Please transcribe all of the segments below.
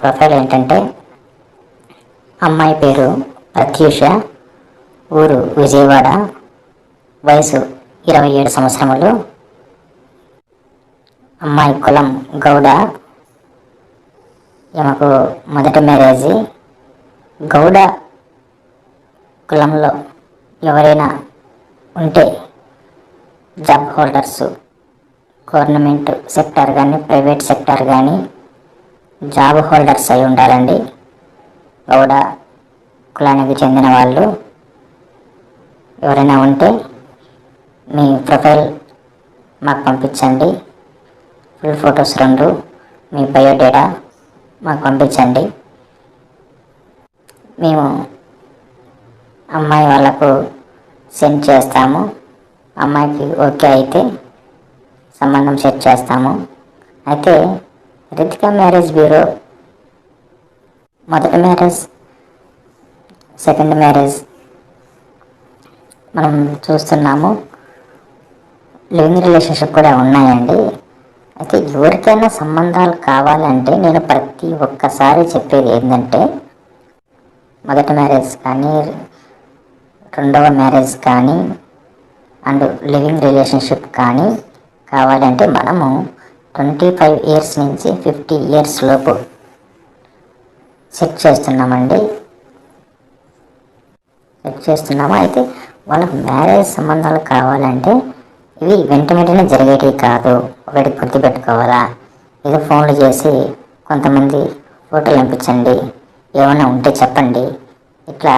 Profile ఏంటంటే అమ్మాయి పేరు ప్రత్యూష ఊరు విజయవాడ వయసు ఇరవై ఏడు సంవత్సరములు. అమ్మాయి కులం గౌడ. ఈమెకు మొదటి మ్యారేజీ గౌడ కులంలో ఎవరైనా ఉంటే జాబ్ హోల్డర్స్ గవర్నమెంట్ సెక్టార్ కానీ ప్రైవేట్ సెక్టార్ కానీ జాబ్ హోల్డర్స్ అయి ఉండాలండి. గౌడ కులానికి చెందిన వాళ్ళు ఎవరైనా ఉంటే మీ ప్రొఫైల్ మాకు పంపించండి. ఫుల్ ఫొటోస్ రెండు మీ బయోడేటా మాకు పంపించండి. మేము అమ్మాయి వాళ్ళకు సెండ్ చేస్తాము. అమ్మాయికి ఓకే అయితే సంబంధం సెట్ చేస్తాము. అయితే రితిక మ్యారేజ్ బ్యూరో మొదటి మ్యారేజ్ సెకండ్ మ్యారేజ్ మనం చూస్తున్నాము లివింగ్ రిలేషన్షిప్ కూడా ఉన్నాయండి. అయితే ఎవరికైనా సంబంధాలు కావాలంటే నేను ప్రతి ఒక్కసారి చెప్పేది ఏంటంటే మొదటి మ్యారేజ్ కానీ రెండవ మ్యారేజ్ కానీ అండ్ లివింగ్ రిలేషన్షిప్ కానీ కావాలంటే మనము ట్వంటీ ఫైవ్ ఇయర్స్ నుంచి ఫిఫ్టీ ఇయర్స్ లోపు సెట్ చేస్తున్నామండి. సెట్ చేస్తున్నాము? అయితే వాళ్ళకి మ్యారేజ్ సంబంధాలు కావాలంటే ఇవి వెంట వెంటనే జరిగేటివి కాదు. ఒకటి గుర్తుపెట్టుకోవాలా? ఏదో ఫోన్లు చేసి కొంతమంది ఫోటోలు పంపించండి. ఏమైనా ఉంటే చెప్పండి. ఇట్లా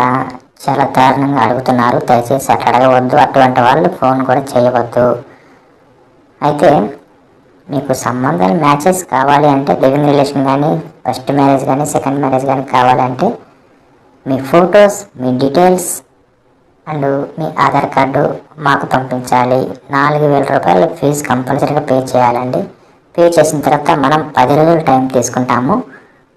చాలా దారుణంగా అడుగుతున్నారు. దయచేసి అట్లా అడగవద్దు. అటువంటి వాళ్ళు ఫోన్ కూడా చేయవద్దు. అయితే మీకు సంబంధాలు మ్యాచెస్ కావాలి అంటే లివింగ్ రిలేషన్ కానీ ఫస్ట్ మ్యారేజ్ కానీ సెకండ్ మ్యారేజ్ కానీ కావాలంటే మీ ఫొటోస్ మీ డీటెయిల్స్ అండ్ మీ ఆధార్ కార్డు మాకు పంపించాలి. నాలుగు వేల రూపాయలు ఫీజు కంపల్సరీగా పే చేయాలండి. పే చేసిన తర్వాత మనం పది రోజులు టైం తీసుకుంటాము.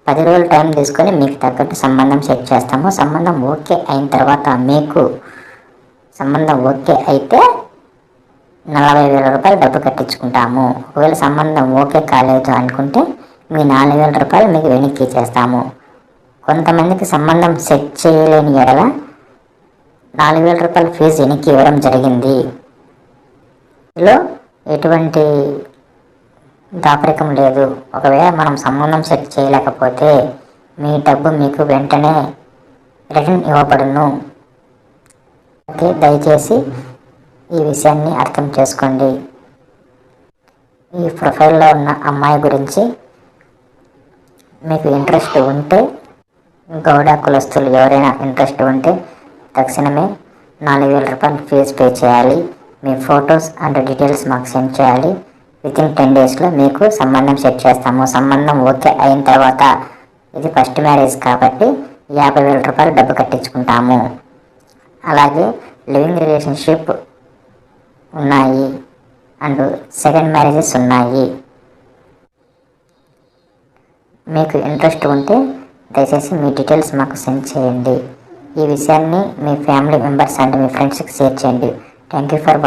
పది రోజులు టైం తీసుకొని మీకు తగ్గట్టు సంబంధం సెట్ చేస్తాము. సంబంధం ఓకే అయిన తర్వాత మీకు సంబంధం ఓకే అయితే నలభై వేల రూపాయలు డబ్బు కట్టించుకుంటాము. ఒకవేళ సంబంధం ఓకే కాలేదు అనుకుంటే మీ నాలుగు వేల రూపాయలు మీకు వెనక్కి చేస్తాము కొంతమందికి సంబంధం సెట్ చేయలేని ఎడల నాలుగు వేల రూపాయల ఫీజు వెనక్కి ఇవ్వడం జరిగింది. ఇందులో ఎటువంటి దాపరికం లేదు. ఒకవేళ మనం సంబంధం సెట్ చేయలేకపోతే మీ డబ్బు మీకు వెంటనే రిటర్న్ ఇవ్వబడును. ఓకే దయచేసి ఈ విషయాన్ని అర్థం చేసుకోండి. ఈ ప్రొఫైల్లో ఉన్న అమ్మాయి గురించి మీకు ఇంట్రెస్ట్ ఉంటే గౌడ కులస్తులు ఎవరైనా ఇంట్రెస్ట్ ఉంటే తక్షణమే నాలుగు వేల రూపాయలు ఫీజు పే చేయాలి. మీ ఫొటోస్ అండ్ డీటెయిల్స్ మాకు సెండ్ చేయాలి. విత్ ఇన్ టెన్ డేస్లో మీకు సంబంధం సెట్ చేస్తాము. సంబంధం ఓకే అయిన తర్వాత ఇది ఫస్ట్ మ్యారేజ్ కాబట్టి యాభై వేల రూపాయలు డబ్బు కట్టించుకుంటాము. అలాగే లివింగ్ రిలేషన్షిప్ ఉన్నాయి. అండ్ సెకండ్ మ్యారేజెస్ ఉన్నాయి. మీకు ఇంట్రెస్ట్ ఉంటే దయచేసి మీ డీటెయిల్స్ మాకు సెండ్ చేయండి. ఈ విషయాన్ని మీ ఫ్యామిలీ మెంబర్స్ అండ్ మీ ఫ్రెండ్స్కి షేర్ చేయండి. Thank you for